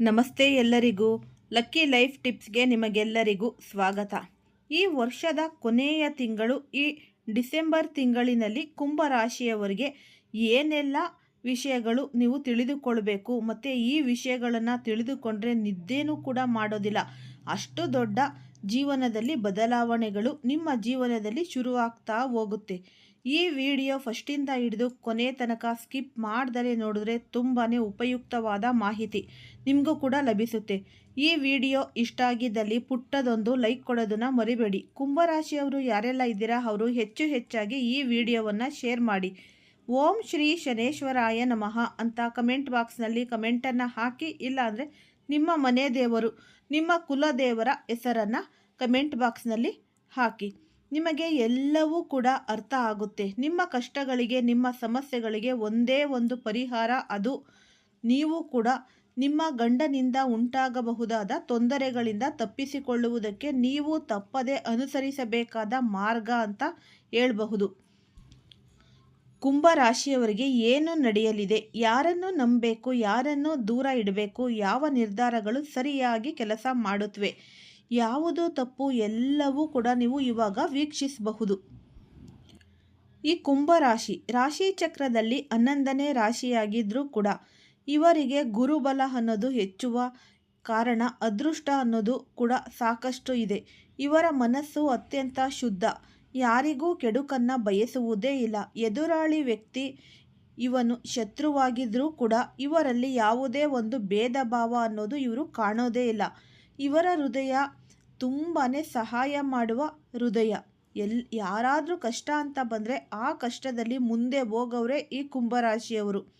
ನಮಸ್ತೆ ಎಲ್ಲರಿಗೂ. Lucky life ಟಿಪ್ಸ್ಗೆ ನಿಮಗೆಲ್ಲರಿಗೂ ಸ್ವಾಗತ. ಈ ವರ್ಷದ ಕೊನೆಯ ತಿಂಗಳು ಈ ಡಿಸೆಂಬರ್ ತಿಂಗಳಿನಲ್ಲಿ ಕುಂಭ ರಾಶಿಯವರಿಗೆ ಏನೆಲ್ಲ ವಿಷಯಗಳು ನೀವು ತಿಳಿದುಕೊಳ್ಬೇಕು, ಮತ್ತು ಈ ವಿಷಯಗಳನ್ನು ತಿಳಿದುಕೊಂಡ್ರೆ ನಿದ್ದೇನೂ ಕೂಡ ಮಾಡೋದಿಲ್ಲ. ಅಷ್ಟು ದೊಡ್ಡ ಜೀವನದಲ್ಲಿ ಬದಲಾವಣೆಗಳು ನಿಮ್ಮ ಜೀವನದಲ್ಲಿ ಶುರುವಾಗ್ತಾ ಹೋಗುತ್ತೆ. ಈ ವಿಡಿಯೋ ಫಸ್ಟಿಂದ ಹಿಡಿದು ಕೊನೆ ತನಕ ಸ್ಕಿಪ್ ಮಾಡ್ದಲೇ ನೋಡಿದ್ರೆ ತುಂಬಾ ಉಪಯುಕ್ತವಾದ ಮಾಹಿತಿ ನಿಮಗೂ ಕೂಡ ಲಭಿಸುತ್ತೆ. ಈ ವಿಡಿಯೋ ಇಷ್ಟ ಆಗಿದ್ದಲ್ಲಿ ಪುಟ್ಟದೊಂದು ಲೈಕ್ ಕೊಡೋದನ್ನು ಮರಿಬೇಡಿ. ಕುಂಭರಾಶಿಯವರು ಯಾರೆಲ್ಲ ಇದ್ದೀರಾ ಅವರು ಹೆಚ್ಚು ಹೆಚ್ಚಾಗಿ ಈ ವಿಡಿಯೋವನ್ನು ಶೇರ್ ಮಾಡಿ. ಓಂ ಶ್ರೀ ಶನೇಶ್ವರಾಯ ನಮಃ ಅಂತ ಕಮೆಂಟ್ ಬಾಕ್ಸ್ನಲ್ಲಿ ಕಮೆಂಟನ್ನು ಹಾಕಿ, ಇಲ್ಲಾಂದರೆ ನಿಮ್ಮ ಮನೆ ದೇವರು, ನಿಮ್ಮ ಕುಲದೇವರ ಹೆಸರನ್ನು ಕಮೆಂಟ್ ಬಾಕ್ಸ್ನಲ್ಲಿ ಹಾಕಿ. ನಿಮಗೆ ಎಲ್ಲವೂ ಕೂಡ ಅರ್ಥ ಆಗುತ್ತೆ. ನಿಮ್ಮ ಕಷ್ಟಗಳಿಗೆ, ನಿಮ್ಮ ಸಮಸ್ಯೆಗಳಿಗೆ ಒಂದೇ ಒಂದು ಪರಿಹಾರ ಅದು. ನೀವು ಕೂಡ ನಿಮ್ಮ ಗಂಡನಿಂದ ಉಂಟಾಗಬಹುದಾದ ತೊಂದರೆಗಳಿಂದ ತಪ್ಪಿಸಿಕೊಳ್ಳುವುದಕ್ಕೆ ನೀವು ತಪ್ಪದೆ ಅನುಸರಿಸಬೇಕಾದ ಮಾರ್ಗ ಅಂತ ಹೇಳಬಹುದು. ಕುಂಭ ರಾಶಿಯವರಿಗೆ ಏನು ನಡೆಯಲಿದೆ? ಯಾರನ್ನು ನಂಬಬೇಕು? ಯಾರನ್ನು ದೂರ ಇಡಬೇಕು? ಯಾವ ನಿರ್ಧಾರಗಳು ಸರಿಯಾಗಿ ಕೆಲಸ ಮಾಡುತ್ತವೆ ಯಾವುದು ತಪ್ಪು ಎಲ್ಲವೂ ಕೂಡ ನೀವು ಇವಾಗ ವೀಕ್ಷಿಸಬಹುದು. ಈ ಕುಂಭ ರಾಶಿ ರಾಶಿ ಚಕ್ರದಲ್ಲಿ ಹನ್ನೊಂದನೇ ರಾಶಿಯಾಗಿದ್ದರೂ ಕೂಡ ಇವರಿಗೆ ಗುರುಬಲ ಅನ್ನೋದು ಹೆಚ್ಚುವ ಕಾರಣ, ಅದೃಷ್ಟ ಅನ್ನೋದು ಕೂಡ ಸಾಕಷ್ಟು ಇದೆ. ಇವರ ಮನಸ್ಸು ಅತ್ಯಂತ ಶುದ್ಧ. ಯಾರಿಗೂ ಕೆಡುಕನ್ನು ಬಯಸುವುದೇ ಇಲ್ಲ. ಎದುರಾಳಿ ವ್ಯಕ್ತಿ ಇವನು ಶತ್ರುವಾಗಿದ್ದರೂ ಕೂಡ ಇವರಲ್ಲಿ ಯಾವುದೇ ಒಂದು ಭೇದ ಭಾವ ಅನ್ನೋದು ಇವರು ಕಾಣೋದೇ ಇಲ್ಲ. ಇವರ ಹೃದಯ ತುಂಬಾ ಸಹಾಯ ಮಾಡುವ ಹೃದಯ. ಎಲ್, ಯಾರಾದರೂ ಕಷ್ಟ ಅಂತ ಬಂದರೆ ಆ ಕಷ್ಟದಲ್ಲಿ ಮುಂದೆ ಹೋಗವ್ರೆ ಈ ಕುಂಭರಾಶಿಯವರು.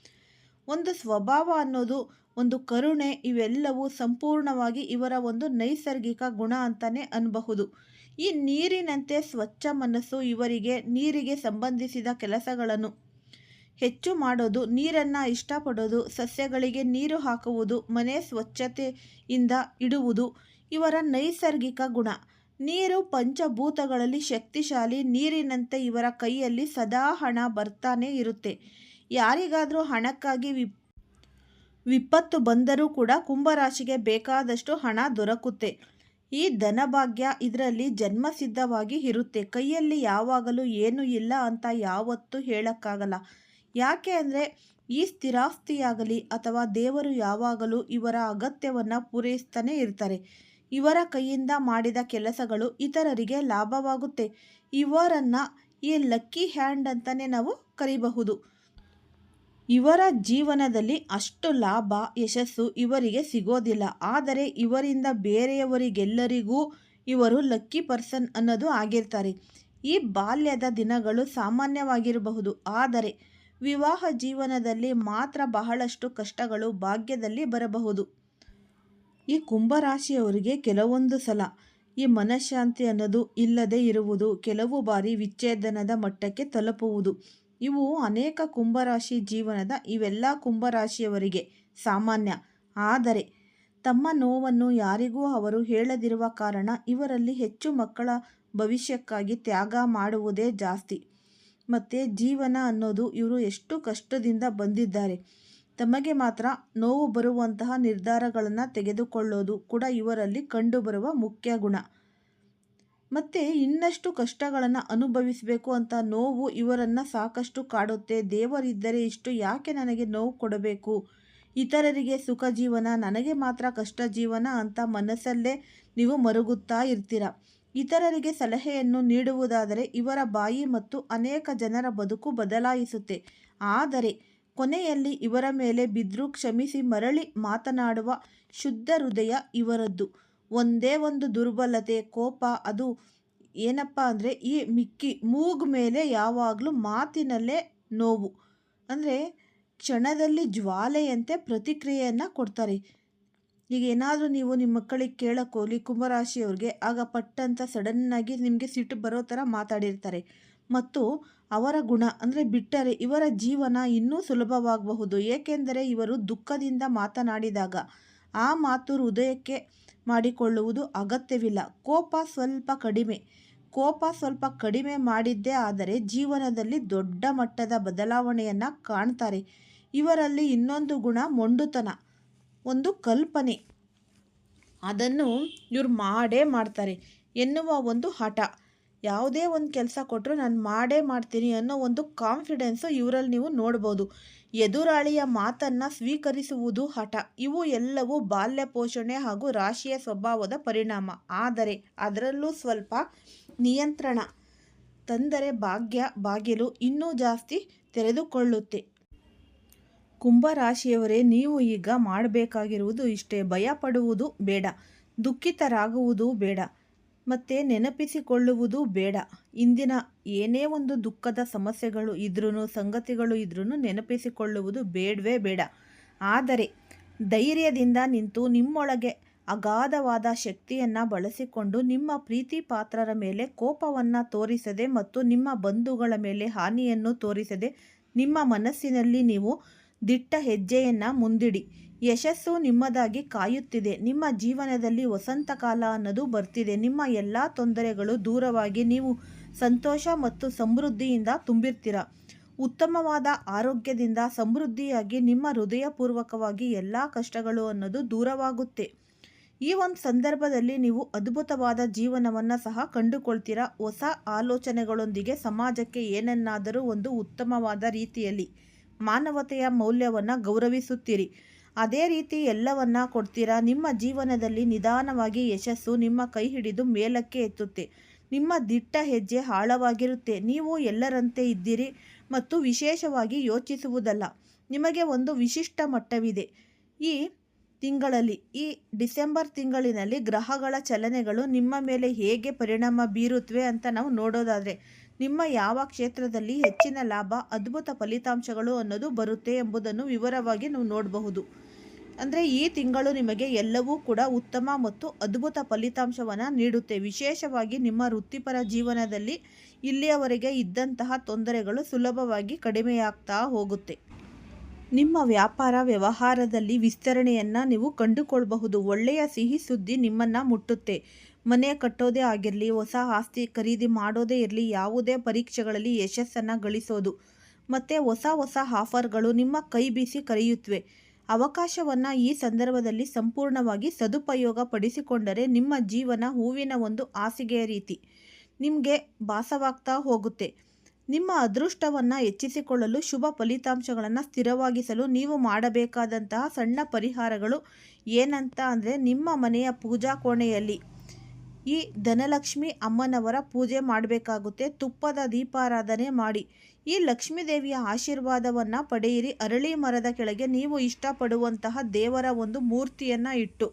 ಒಂದು ಸ್ವಭಾವ ಅನ್ನೋದು, ಒಂದು ಕರುಣೆ ಇವೆಲ್ಲವೂ ಸಂಪೂರ್ಣವಾಗಿ ಇವರ ಒಂದು ನೈಸರ್ಗಿಕ ಗುಣ ಅಂತಲೇ ಅನ್ಬಹುದು. ಈ ನೀರಿನಂತೆ ಸ್ವಚ್ಛ ಮನಸ್ಸು ಇವರಿಗೆ, ನೀರಿಗೆ ಸಂಬಂಧಿಸಿದ ಕೆಲಸಗಳನ್ನು. ಹೆಚ್ಚು ಮಾಡೋದು, ನೀರನ್ನು ಇಷ್ಟಪಡೋದು, ಸಸ್ಯಗಳಿಗೆ ನೀರು ಹಾಕುವುದು, ಮನೆ ಸ್ವಚ್ಛತೆಯಿಂದ ಇಡುವುದು ಇವರ ನೈಸರ್ಗಿಕ ಗುಣ. ನೀರು ಪಂಚಭೂತಗಳಲ್ಲಿ ಶಕ್ತಿಶಾಲಿ, ನೀರಿನಂತೆ ಇವರ ಕೈಯಲ್ಲಿ ಸದಾ ಹಣ ಬರ್ತಾನೆ ಇರುತ್ತೆ. ಯಾರಿಗಾದರೂ ಹಣಕ್ಕಾಗಿ ವಿಪ್, ವಿಪತ್ತು ಬಂದರೂ ಕೂಡ ಕುಂಭರಾಶಿಗೆ ಬೇಕಾದಷ್ಟು ಹಣ ದೊರಕುತ್ತೆ. ಈ ಧನಭಾಗ್ಯ ಇದರಲ್ಲಿ ಜನ್ಮಸಿದ್ಧವಾಗಿ ಇರುತ್ತೆ. ಕೈಯಲ್ಲಿ ಯಾವಾಗಲೂ ಏನು ಇಲ್ಲ ಅಂತ ಯಾವತ್ತೂ ಹೇಳೋಕ್ಕಾಗಲ್ಲ. ಯಾಕೆ ಅಂದರೆ ಈ ಸ್ಥಿರಾಸ್ತಿಯಾಗಲಿ ಅಥವಾ ದೇವರು ಯಾವಾಗಲೂ ಇವರ ಅಗತ್ಯವನ್ನು ಪೂರೈಸ್ತಾನೆ ಇರ್ತಾರೆ. ಇವರ ಕೈಯಿಂದ ಮಾಡಿದ ಕೆಲಸಗಳು ಇತರರಿಗೆ ಲಾಭವಾಗುತ್ತೆ. ಇವರನ್ನು ಈ ಲಕ್ಕಿ ಹ್ಯಾಂಡ್ ಅಂತಲೇ ನಾವು ಕರಿಬಹುದು. ಇವರ ಜೀವನದಲ್ಲಿ ಅಷ್ಟು ಲಾಭ, ಯಶಸ್ಸು ಇವರಿಗೆ ಸಿಗೋದಿಲ್ಲ. ಆದರೆ ಇವರಿಂದ ಬೇರೆಯವರಿಗೆಲ್ಲರಿಗೂ ಇವರು ಲಕ್ಕಿ ಪರ್ಸನ್ ಅನ್ನೋದು ಆಗಿರ್ತಾರೆ. ಈ ಬಾಲ್ಯದ ದಿನಗಳು ಸಾಮಾನ್ಯವಾಗಿರಬಹುದು. ಆದರೆ ವಿವಾಹ ಜೀವನದಲ್ಲಿ ಮಾತ್ರ ಬಹಳಷ್ಟು ಕಷ್ಟಗಳು ಭಾಗ್ಯದಲ್ಲಿ ಬರಬಹುದು. ಈ ಕುಂಭರಾಶಿಯವರಿಗೆ ಕೆಲವೊಂದು ಸಲ ಈ ಮನಃಶಾಂತಿ ಅನ್ನೋದು ಇಲ್ಲದೆ ಇರುವುದು, ಕೆಲವು ಬಾರಿ ವಿಚ್ಛೇದನದ ಮಟ್ಟಕ್ಕೆ ತಲುಪುವುದು. ಇವು ಅನೇಕ ಕುಂಭರಾಶಿ ಜೀವನದ ಇವೆಲ್ಲ ಕುಂಭರಾಶಿಯವರಿಗೆ ಸಾಮಾನ್ಯ. ಆದರೆ ತಮ್ಮ ನೋವನ್ನು ಯಾರಿಗೂ ಅವರು ಹೇಳದಿರುವ ಕಾರಣ ಇವರಲ್ಲಿ ಹೆಚ್ಚು ಮಕ್ಕಳ ಭವಿಷ್ಯಕ್ಕಾಗಿ ತ್ಯಾಗ ಮಾಡುವುದೇ ಜಾಸ್ತಿ. ಮತ್ತು ಜೀವನ ಅನ್ನೋದು ಇವರು ಎಷ್ಟು ಕಷ್ಟದಿಂದ ಬಂದಿದ್ದಾರೆ. ತಮಗೆ ಮಾತ್ರ ನೋವು ಬರುವಂತಹ ನಿರ್ಧಾರಗಳನ್ನು ತೆಗೆದುಕೊಳ್ಳೋದು ಕೂಡ ಇವರಲ್ಲಿ ಕಂಡುಬರುವ ಮುಖ್ಯ ಗುಣ. ಮತ್ತು ಇನ್ನಷ್ಟು ಕಷ್ಟಗಳನ್ನು ಅನುಭವಿಸಬೇಕು ಅಂತ ನೋವು ಇವರನ್ನು ಸಾಕಷ್ಟು ಕಾಡುತ್ತೆ. ದೇವರಿದ್ದರೆ ಇಷ್ಟು ಯಾಕೆ ನನಗೆ ನೋವು ಕೊಡಬೇಕು? ಇತರರಿಗೆ ಸುಖ ಜೀವನ, ನನಗೆ ಮಾತ್ರ ಕಷ್ಟ ಜೀವನ ಅಂತ ಮನಸ್ಸಲ್ಲೇ ನೀವು ಮರುಗುತ್ತಾ ಇರ್ತೀರ. ಇತರರಿಗೆ ಸಲಹೆಯನ್ನು ನೀಡುವುದಾದರೆ ಇವರ ಬಾಯಿ ಮತ್ತು ಅನೇಕ ಜನರ ಬದುಕು ಬದಲಾಯಿಸುತ್ತೆ. ಆದರೆ ಕೊನೆಯಲ್ಲಿ ಇವರ ಮೇಲೆ ಬಿದ್ದರೂ ಕ್ಷಮಿಸಿ ಮರಳಿ ಮಾತನಾಡುವ ಶುದ್ಧ ಹೃದಯ ಇವರದ್ದು. ಒಂದೇ ಒಂದು ದುರ್ಬಲತೆ, ಕೋಪ, ಅದು ಏನಪ್ಪ ಅಂದರೆ ಈ ಮಿಕ್ಕಿ ಮೂಗು ಮೇಲೆ ಯಾವಾಗಲೂ ಮಾತಿನಲ್ಲೇ ನೋವು. ಅಂದರೆ ಕ್ಷಣದಲ್ಲಿ ಜ್ವಾಲೆಯಂತೆ ಪ್ರತಿಕ್ರಿಯೆಯನ್ನು ಕೊಡ್ತಾರೆ. ಈಗ ಏನಾದರೂ ನೀವು ನಿಮ್ಮ ಮಕ್ಕಳಿಗೆ ಕೇಳೋಕ್ಕೋಲಿ ಕುಂಭರಾಶಿಯವ್ರಿಗೆ, ಆಗ ಪಟ್ಟಂತ ಸಡನ್ನಾಗಿ ನಿಮಗೆ ಸಿಟ್ಟು ಬರೋ ಥರ ಮಾತಾಡಿರ್ತಾರೆ. ಮತ್ತು ಅವರ ಗುಣ ಅಂದರೆ ಬಿಟ್ಟರೆ ಇವರ ಜೀವನ ಇನ್ನೂ ಸುಲಭವಾಗಬಹುದು. ಏಕೆಂದರೆ ಇವರು ದುಃಖದಿಂದ ಮಾತನಾಡಿದಾಗ ಆ ಮಾತು ಹೃದಯಕ್ಕೆ ಮಾಡಿಕೊಳ್ಳುವುದು ಅಗತ್ಯವಿಲ್ಲ. ಕೋಪ ಸ್ವಲ್ಪ ಕಡಿಮೆ. ಕೋಪ ಸ್ವಲ್ಪ ಕಡಿಮೆ ಮಾಡಿದ್ದೇ ಆದರೆ ಜೀವನದಲ್ಲಿ ದೊಡ್ಡ ಮಟ್ಟದ ಬದಲಾವಣೆಯನ್ನು ಕಾಣ್ತಾರೆ. ಇವರಲ್ಲಿ ಇನ್ನೊಂದು ಗುಣ ಮೊಂಡುತನ, ಒಂದು ಕಲ್ಪನೆ. ಅದನ್ನು ಇವ್ರು ಮಾಡೇ ಮಾಡ್ತಾರೆ ಎನ್ನುವ ಒಂದು ಹಠ. ಯಾವುದೇ ಒಂದು ಕೆಲಸ ಕೊಟ್ಟರು ನಾನು ಮಾಡೇ ಮಾಡ್ತೀನಿ ಅನ್ನೋ ಒಂದು ಕಾನ್ಫಿಡೆನ್ಸು ಇವರಲ್ಲಿ ನೀವು ನೋಡ್ಬೋದು. ಎದುರಾಳಿಯ ಮಾತನ್ನು ಸ್ವೀಕರಿಸುವುದು ಹಠ. ಇವು ಎಲ್ಲವೂ ಬಾಲ್ಯ ಪೋಷಣೆ ಹಾಗೂ ರಾಶಿಯ ಸ್ವಭಾವದ ಪರಿಣಾಮ. ಆದರೆ ಅದರಲ್ಲೂ ಸ್ವಲ್ಪ ನಿಯಂತ್ರಣ, ತಂದರೆ ಭಾಗ್ಯ, ಬಾಗಿಲು ಇನ್ನೂ ಜಾಸ್ತಿ ತೆರೆದುಕೊಳ್ಳುತ್ತೆ. ಕುಂಭರಾಶಿಯವರೇ ನೀವು ಈಗ ಮಾಡಬೇಕಾಗಿರುವುದು ಇಷ್ಟೇ. ಭಯ ಪಡುವುದು ಬೇಡ. ದುಃಖಿತರಾಗುವುದು ಬೇಡ. ಮತ್ತು ನೆನಪಿಸಿಕೊಳ್ಳುವುದು ಬೇಡ. ಇಂದಿನ ಏನೇ ಒಂದು ದುಃಖದ ಸಮಸ್ಯೆಗಳು ಇದ್ರೂ ಸಂಗತಿಗಳು ಇದ್ರೂ ನೆನಪಿಸಿಕೊಳ್ಳುವುದು ಬೇಡವೇ ಬೇಡ. ಆದರೆ ಧೈರ್ಯದಿಂದ ನಿಂತು ನಿಮ್ಮೊಳಗೆ ಅಗಾಧವಾದ ಶಕ್ತಿಯನ್ನು ಬಳಸಿಕೊಂಡು ನಿಮ್ಮ ಪ್ರೀತಿ ಪಾತ್ರರ ಮೇಲೆ ಕೋಪವನ್ನು ತೋರಿಸದೆ ಮತ್ತು ನಿಮ್ಮ ಬಂಧುಗಳ ಮೇಲೆ ಹಾನಿಯನ್ನು ತೋರಿಸದೆ ನಿಮ್ಮ ಮನಸ್ಸಿನಲ್ಲಿ ನೀವು ದಿಟ್ಟ ಹೆಜ್ಜೆಯನ್ನು ಮುಂದಿಡಿ. ಯಶಸ್ಸು ನಿಮ್ಮದಾಗಿ ಕಾಯುತ್ತಿದೆ. ನಿಮ್ಮ ಜೀವನದಲ್ಲಿ ವಸಂತ ಕಾಲ ಅನ್ನೋದು ಬರ್ತಿದೆ. ನಿಮ್ಮ ಎಲ್ಲ ತೊಂದರೆಗಳು ದೂರವಾಗಿ ನೀವು ಸಂತೋಷ ಮತ್ತು ಸಮೃದ್ಧಿಯಿಂದ ತುಂಬಿರ್ತೀರ. ಉತ್ತಮವಾದ ಆರೋಗ್ಯದಿಂದ ಸಮೃದ್ಧಿಯಾಗಿ ನಿಮ್ಮ ಹೃದಯಪೂರ್ವಕವಾಗಿ ಎಲ್ಲ ಕಷ್ಟಗಳು ಅನ್ನೋದು ದೂರವಾಗುತ್ತೆ. ಈ ಒಂದು ಸಂದರ್ಭದಲ್ಲಿ ನೀವು ಅದ್ಭುತವಾದ ಜೀವನವನ್ನು ಸಹ ಕಂಡುಕೊಳ್ತೀರಾ. ಹೊಸ ಆಲೋಚನೆಗಳೊಂದಿಗೆ ಸಮಾಜಕ್ಕೆ ಏನನ್ನಾದರೂ ಒಂದು ಉತ್ತಮವಾದ ರೀತಿಯಲ್ಲಿ ಮಾನವತೆಯ ಮೌಲ್ಯವನ್ನು ಗೌರವಿಸುತ್ತೀರಿ. ಅದೇ ರೀತಿ ಎಲ್ಲವನ್ನ ಕೊಡ್ತೀರಾ? ನಿಮ್ಮ ಜೀವನದಲ್ಲಿ ನಿಧಾನವಾಗಿ ಯಶಸ್ಸು ನಿಮ್ಮ ಕೈ ಹಿಡಿದು ಮೇಲಕ್ಕೆ ಎತ್ತುತ್ತೆ. ನಿಮ್ಮ ದಿಟ್ಟ ಹೆಜ್ಜೆ ಆಳವಾಗಿರುತ್ತೆ. ನೀವು ಎಲ್ಲರಂತೆ ಇದ್ದೀರಿ ಮತ್ತು ವಿಶೇಷವಾಗಿ ಯೋಚಿಸುವುದಲ್ಲ. ನಿಮಗೆ ಒಂದು ವಿಶಿಷ್ಟ ಮಟ್ಟವಿದೆ. ಈ ತಿಂಗಳಲ್ಲಿ, ಈ ಡಿಸೆಂಬರ್ ತಿಂಗಳಿನಲ್ಲಿ ಗ್ರಹಗಳ ಚಲನೆಗಳು ನಿಮ್ಮ ಮೇಲೆ ಹೇಗೆ ಪರಿಣಾಮ ಬೀರುತ್ತವೆ ಅಂತ ನಾವು ನೋಡೋದಾದರೆ, ನಿಮ್ಮ ಯಾವ ಕ್ಷೇತ್ರದಲ್ಲಿ ಹೆಚ್ಚಿನ ಲಾಭ, ಅದ್ಭುತ ಫಲಿತಾಂಶಗಳು ಅನ್ನೋದು ಬರುತ್ತೆ ಎಂಬುದನ್ನು ವಿವರವಾಗಿ ನಾವು ನೋಡಬಹುದು. ಅಂದರೆ ಈ ತಿಂಗಳು ನಿಮಗೆ ಎಲ್ಲವೂ ಕೂಡ ಉತ್ತಮ ಮತ್ತು ಅದ್ಭುತ ಫಲಿತಾಂಶವನ್ನು ನೀಡುತ್ತೆ. ವಿಶೇಷವಾಗಿ ನಿಮ್ಮ ವೃತ್ತಿಪರ ಜೀವನದಲ್ಲಿ ಇಲ್ಲಿಯವರೆಗೆ ಇದ್ದಂತಹ ತೊಂದರೆಗಳು ಸುಲಭವಾಗಿ ಕಡಿಮೆಯಾಗ್ತಾ ಹೋಗುತ್ತೆ. ನಿಮ್ಮ ವ್ಯಾಪಾರ ವ್ಯವಹಾರದಲ್ಲಿ ವಿಸ್ತರಣೆಯನ್ನು ನೀವು ಕಂಡುಕೊಳ್ಬಹುದು. ಒಳ್ಳೆಯ ಸಿಹಿ ಸುದ್ದಿ ನಿಮ್ಮನ್ನು ಮುಟ್ಟುತ್ತೆ. ಮನೆ ಕಟ್ಟೋದೇ ಆಗಿರಲಿ, ಹೊಸ ಆಸ್ತಿ ಖರೀದಿ ಮಾಡೋದೇ ಇರಲಿ, ಯಾವುದೇ ಪರೀಕ್ಷೆಗಳಲ್ಲಿ ಯಶಸ್ಸನ್ನು ಗಳಿಸೋದು. ಮತ್ತು ಹೊಸ ಹೊಸ ಆಫರ್ಗಳು ನಿಮ್ಮ ಕೈ ಬೀಸಿ ಕರೆಯುತ್ತವೆ ಅವಕಾಶವನ್ನು ಈ ಸಂದರ್ಭದಲ್ಲಿ ಸಂಪೂರ್ಣವಾಗಿ ಸದುಪಯೋಗ ಪಡಿಸಿಕೊಂಡರೆ ನಿಮ್ಮ ಜೀವನ ಹೂವಿನ ಒಂದು ಹಾಸಿಗೆಯ ರೀತಿ. ನಿಮಗೆ ಭಾಸವಾಗ್ತಾ ಹೋಗುತ್ತೆ. ನಿಮ್ಮ ಅದೃಷ್ಟವನ್ನು ಹೆಚ್ಚಿಸಿಕೊಳ್ಳಲು ಶುಭ ಫಲಿತಾಂಶಗಳನ್ನು ಸ್ಥಿರವಾಗಿಸಲು ನೀವು ಮಾಡಬೇಕಾದಂತಹ ಸಣ್ಣ ಪರಿಹಾರಗಳು ಏನಂತ ಅಂದರೆ ನಿಮ್ಮ ಮನೆಯ ಪೂಜಾ ಕೋಣೆಯಲ್ಲಿ. ಈ ಧನಲಕ್ಷ್ಮಿ ಅಮ್ಮನವರ ಪೂಜೆ ಮಾಡಬೇಕಾಗುತ್ತೆ. ತುಪ್ಪದ ದೀಪಾರಾಧನೆ ಮಾಡಿ. ಈ ಲಕ್ಷ್ಮೀ ದೇವಿಯ ಆಶೀರ್ವಾದವನ್ನು ಪಡೆಯಿರಿ. ಅರಳಿ ಮರದ ಕೆಳಗೆ ನೀವು ಇಷ್ಟಪಡುವಂತಹ ದೇವರ ಒಂದು ಮೂರ್ತಿಯನ್ನು ಇಟ್ಟು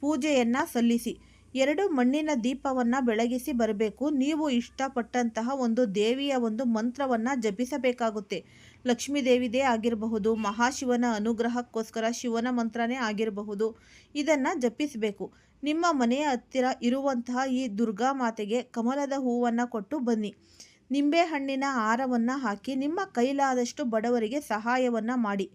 ಪೂಜೆಯನ್ನು ಸಲ್ಲಿಸಿ. ಎರಡು ಮಣ್ಣಿನ ದೀಪವನ್ನು ಬೆಳಗಿಸಿ ಬರಬೇಕು. ನೀವು ಇಷ್ಟಪಟ್ಟಂತಹ ಒಂದು ದೇವಿಯ ಒಂದು ಮಂತ್ರವನ್ನು ಜಪಿಸಬೇಕಾಗುತ್ತೆ. ಲಕ್ಷ್ಮೀ ದೇವಿದೇ ಆಗಿರಬಹುದು, ಮಹಾಶಿವನ ಅನುಗ್ರಹಕ್ಕೋಸ್ಕರ ಶಿವನ ಮಂತ್ರನೇ ಆಗಿರಬಹುದು, ಇದನ್ನು ಜಪಿಸಬೇಕು. ನಿಮ್ಮ ಮನೆಯ ಹತ್ತಿರ ಇರುವಂತಹ ಈ ದುರ್ಗಾ ಮಾತೆಗೆ ಕಮಲದ ಹೂವನ್ನು ಕೊಟ್ಟು ಬನ್ನಿ. ನಿಂಬೆಹಣ್ಣಿನ ಹಾರವನ್ನು ಹಾಕಿ ನಿಮ್ಮ ಕೈಲಾದಷ್ಟು ಬಡವರಿಗೆ ಸಹಾಯವನ್ನು ಮಾಡಿ.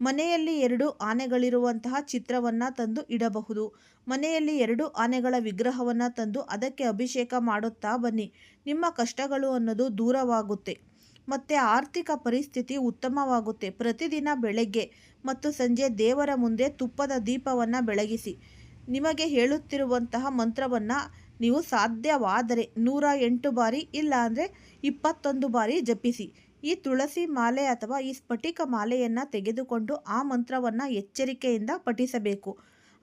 ಮನೆಯಲ್ಲಿ ಎರಡು ಆನೆಗಳಿರುವಂತಹ ಚಿತ್ರವನ್ನು ತಂದು ಇಡಬಹುದು. ಮನೆಯಲ್ಲಿ ಎರಡು ಆನೆಗಳ ವಿಗ್ರಹವನ್ನು ತಂದು ಅದಕ್ಕೆ ಅಭಿಷೇಕ ಮಾಡುತ್ತಾ ಬನ್ನಿ. ನಿಮ್ಮ ಕಷ್ಟಗಳು ಅನ್ನೋದು ದೂರವಾಗುತ್ತೆ. ಮತ್ತು ಆರ್ಥಿಕ ಪರಿಸ್ಥಿತಿ ಉತ್ತಮವಾಗುತ್ತೆ. ಪ್ರತಿದಿನ ಬೆಳಗ್ಗೆ ಮತ್ತು ಸಂಜೆ ದೇವರ ಮುಂದೆ ತುಪ್ಪದ ದೀಪವನ್ನು ಬೆಳಗಿಸಿ. ನಿಮಗೆ ಹೇಳುತ್ತಿರುವಂತಹ ಮಂತ್ರವನ್ನು ನೀವು ಸಾಧ್ಯವಾದರೆ ನೂರ ಎಂಟು ಬಾರಿ ಇಲ್ಲಾಂದರೆ ಇಪ್ಪತ್ತೊಂದು ಬಾರಿ ಜಪಿಸಿ. ಈ ತುಳಸಿ ಮಾಲೆ ಅಥವಾ ಈ ಸ್ಫಟಿಕ ಮಾಲೆಯನ್ನು ತೆಗೆದುಕೊಂಡು ಆ ಮಂತ್ರವನ್ನು ಎಚ್ಚರಿಕೆಯಿಂದ ಪಠಿಸಬೇಕು.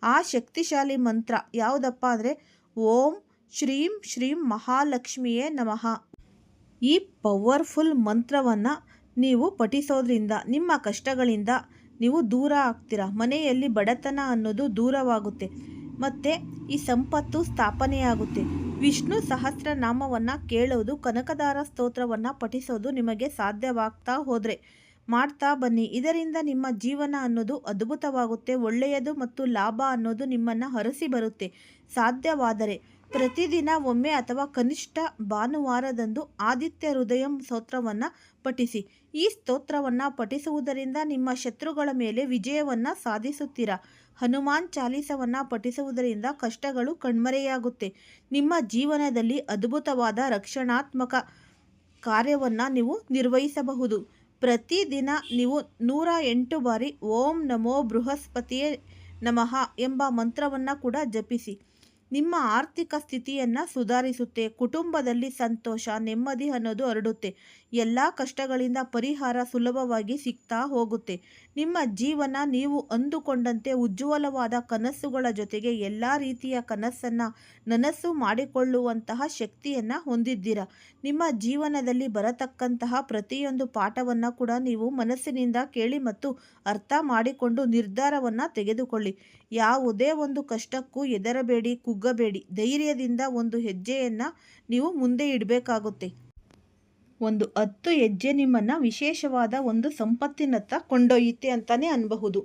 ಆ ಶಕ್ತಿಶಾಲಿ ಮಂತ್ರ ಯಾವುದಪ್ಪ ಅಂದರೆ ಓಂ ಶ್ರೀಂ ಶ್ರೀಂ ಮಹಾಲಕ್ಷ್ಮಿಯೇ ನಮಃ. ಈ ಪವರ್ಫುಲ್ ಮಂತ್ರವನ್ನು ನೀವು ಪಠಿಸೋದ್ರಿಂದ ನಿಮ್ಮ ಕಷ್ಟಗಳಿಂದ ನೀವು ದೂರ ಆಗ್ತೀರಾ? ಮನೆಯಲ್ಲಿ ಬಡತನ ಅನ್ನೋದು ದೂರವಾಗುತ್ತೆ. ಮತ್ತು ಈ ಸಂಪತ್ತು ಸ್ಥಾಪನೆಯಾಗುತ್ತೆ. ವಿಷ್ಣು ಸಹಸ್ರನಾಮವನ್ನು ಕೇಳೋದು, ಕನಕದಾರ ಸ್ತೋತ್ರವನ್ನು ಪಠಿಸೋದು ನಿಮಗೆ ಸಾಧ್ಯವಾಗ್ತಾ ಹೋದರೆ. ಮಾಡ್ತಾ ಬನ್ನಿ. ಇದರಿಂದ ನಿಮ್ಮ ಜೀವನ ಅನ್ನೋದು ಅದ್ಭುತವಾಗುತ್ತೆ, ಒಳ್ಳೆಯದು ಮತ್ತು ಲಾಭ ಅನ್ನೋದು ನಿಮ್ಮನ್ನು ಹರಸಿ ಬರುತ್ತೆ. ಸಾಧ್ಯವಾದರೆ ಪ್ರತಿದಿನ ಒಮ್ಮೆ ಅಥವಾ ಕನಿಷ್ಠ ಭಾನುವಾರದಂದು ಆದಿತ್ಯ ಹೃದಯಂ ಸ್ತೋತ್ರವನ್ನು ಪಠಿಸಿ. ಈ ಸ್ತೋತ್ರವನ್ನು ಪಠಿಸುವುದರಿಂದ ನಿಮ್ಮ ಶತ್ರುಗಳ ಮೇಲೆ ವಿಜಯವನ್ನು ಸಾಧಿಸುತ್ತೀರಾ? ಹನುಮಾನ್ ಚಾಲೀಸವನ್ನು ಪಠಿಸುವುದರಿಂದ ಕಷ್ಟಗಳು ಕಣ್ಮರೆಯಾಗುತ್ತೆ. ನಿಮ್ಮ ಜೀವನದಲ್ಲಿ ಅದ್ಭುತವಾದ ರಕ್ಷಣಾತ್ಮಕ ಕಾರ್ಯವನ್ನು ನೀವು ನಿರ್ವಹಿಸಬಹುದು. ಪ್ರತಿದಿನ ನೀವು ನೂರ ಎಂಟು ಬಾರಿ ಓಂ ನಮೋ ಬೃಹಸ್ಪತಿಯೇ ನಮಃ ಎಂಬ ಮಂತ್ರವನ್ನು ಕೂಡ ಜಪಿಸಿ. ನಿಮ್ಮ ಆರ್ಥಿಕ ಸ್ಥಿತಿಯನ್ನು ಸುಧಾರಿಸುತ್ತೆ, ಕುಟುಂಬದಲ್ಲಿ ಸಂತೋಷ, ನೆಮ್ಮದಿ ಅನ್ನೋದು ಹರಡುತ್ತೆ. ಎಲ್ಲ ಕಷ್ಟಗಳಿಂದ ಪರಿಹಾರ ಸುಲಭವಾಗಿ ಸಿಗ್ತಾ ಹೋಗುತ್ತೆ. ನಿಮ್ಮ ಜೀವನ ನೀವು ಅಂದುಕೊಂಡಂತೆ ಉಜ್ವಲವಾದ ಕನಸುಗಳ ಜೊತೆಗೆ ಎಲ್ಲ ರೀತಿಯ ಕನಸನ್ನು ನನಸು ಮಾಡಿಕೊಳ್ಳುವಂತಹ ಶಕ್ತಿಯನ್ನು ಹೊಂದಿದ್ದೀರ. ನಿಮ್ಮ ಜೀವನದಲ್ಲಿ ಬರತಕ್ಕಂತಹ ಪ್ರತಿಯೊಂದು ಪಾಠವನ್ನು ಕೂಡ ನೀವು ಮನಸ್ಸಿನಿಂದ ಕೇಳಿ ಮತ್ತು ಅರ್ಥ ಮಾಡಿಕೊಂಡು ನಿರ್ಧಾರವನ್ನು ತೆಗೆದುಕೊಳ್ಳಿ. ಯಾವುದೇ ಒಂದು ಕಷ್ಟಕ್ಕೂ ಎದರಬೇಡಿ ಕುಗ್ಗಬೇಡಿ. ಧೈರ್ಯದಿಂದ ಒಂದು ಹೆಜ್ಜೆಯನ್ನು ನೀವು ಮುಂದೆ ಇಡಬೇಕಾಗುತ್ತೆ. ಒಂದು ಹತ್ತು ಹೆಜ್ಜೆ ನಿಮ್ಮನ್ನು ವಿಶೇಷವಾದ ಒಂದು ಸಂಪತ್ತಿನತ್ತ ಕೊಂಡೊಯ್ಯುತ್ತೆ ಅಂತಲೇ ಅನ್ಬಹುದು.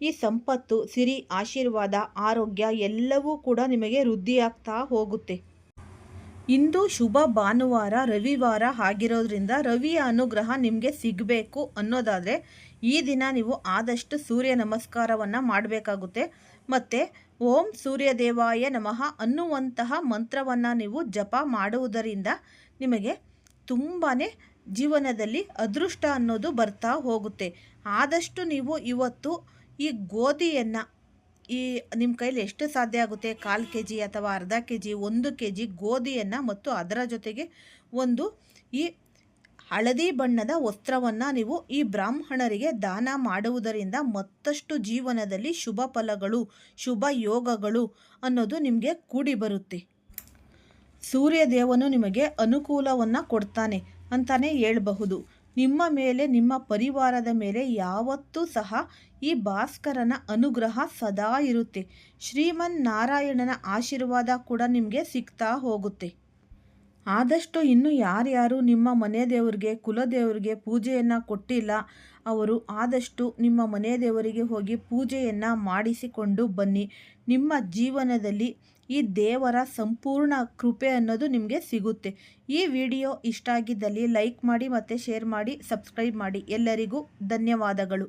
ಈ ಸಂಪತ್ತು, ಸಿರಿ, ಆಶೀರ್ವಾದ, ಆರೋಗ್ಯ ಎಲ್ಲವೂ ಕೂಡ ನಿಮಗೆ ವೃದ್ಧಿಯಾಗ್ತಾ ಹೋಗುತ್ತೆ. ಇಂದು ಶುಭ ಭಾನುವಾರ, ರವಿವಾರ ಆಗಿರೋದ್ರಿಂದ ರವಿಯ ಅನುಗ್ರಹ ನಿಮಗೆ ಸಿಗಬೇಕು ಅನ್ನೋದಾದರೆ ಈ ದಿನ ನೀವು ಆದಷ್ಟು ಸೂರ್ಯ ನಮಸ್ಕಾರವನ್ನು ಮಾಡಬೇಕಾಗುತ್ತೆ. ಮತ್ತು ಓಂ ಸೂರ್ಯದೇವಾಯ ನಮಃ ಅನ್ನುವಂತಹ ಮಂತ್ರವನ್ನು ನೀವು ಜಪ ಮಾಡುವುದರಿಂದ ನಿಮಗೆ ತುಂಬಾ ಜೀವನದಲ್ಲಿ ಅದೃಷ್ಟ ಅನ್ನೋದು ಬರ್ತಾ ಹೋಗುತ್ತೆ. ಆದಷ್ಟು ನೀವು ಇವತ್ತು ಈ ಗೋಧಿಯನ್ನು ಈ ನಿಮ್ಮ ಕೈಲಿ ಎಷ್ಟು ಸಾಧ್ಯ ಆಗುತ್ತೆ? ಕಾಲು ಕೆ ಜಿ ಅಥವಾ ಅರ್ಧ ಕೆ ಜಿ ಒಂದು ಕೆ ಜಿ ಗೋಧಿಯನ್ನು ಮತ್ತು ಅದರ ಜೊತೆಗೆ ಒಂದು ಈ ಹಳದಿ ಬಣ್ಣದ ವಸ್ತ್ರವನ್ನು ನೀವು ಈ ಬ್ರಾಹ್ಮಣರಿಗೆ ದಾನ ಮಾಡುವುದರಿಂದ ಮತ್ತಷ್ಟು ಜೀವನದಲ್ಲಿ ಶುಭ ಫಲಗಳು, ಶುಭ ಯೋಗಗಳು ಅನ್ನೋದು ನಿಮಗೆ ಕೂಡಿ ಬರುತ್ತೆ. ಸೂರ್ಯದೇವನು ನಿಮಗೆ ಅನುಕೂಲವನ್ನು ಕೊಡ್ತಾನೆ ಅಂತಾನೆ ಹೇಳಬಹುದು. ನಿಮ್ಮ ಮೇಲೆ, ನಿಮ್ಮ ಪರಿವಾರದ ಮೇಲೆ ಯಾವತ್ತೂ ಸಹ ಈ ಭಾಸ್ಕರನ ಅನುಗ್ರಹ ಸದಾ ಇರುತ್ತೆ. ಶ್ರೀಮನ್ ನಾರಾಯಣನ ಆಶೀರ್ವಾದ ಕೂಡ ನಿಮಗೆ ಸಿಗ್ತಾ ಹೋಗುತ್ತೆ. ಆದಷ್ಟು ಇನ್ನು ಯಾರ್ಯಾರು ನಿಮ್ಮ ಮನೆ ದೇವರಿಗೆ ಕುಲದೇವರಿಗೆ ಪೂಜೆಯನ್ನು ಕೊಟ್ಟಿಲ್ಲ, ಅವರು ಆದಷ್ಟು ನಿಮ್ಮ ಮನೆ ದೇವರಿಗೆ ಹೋಗಿ ಪೂಜೆಯನ್ನು ಮಾಡಿಸಿಕೊಂಡು ಬನ್ನಿ. ನಿಮ್ಮ ಜೀವನದಲ್ಲಿ ಈ ದೇವರ ಸಂಪೂರ್ಣ ಕೃಪೆ ಅನ್ನೋದು ನಿಮಗೆ ಸಿಗುತ್ತೆ. ಈ ವಿಡಿಯೋ ಇಷ್ಟ ಆಗಿದ್ದಲ್ಲಿ ಲೈಕ್ ಮಾಡಿ ಮತ್ತು ಶೇರ್ ಮಾಡಿ, ಸಬ್ಸ್ಕ್ರೈಬ್ ಮಾಡಿ. ಎಲ್ಲರಿಗೂ ಧನ್ಯವಾದಗಳು.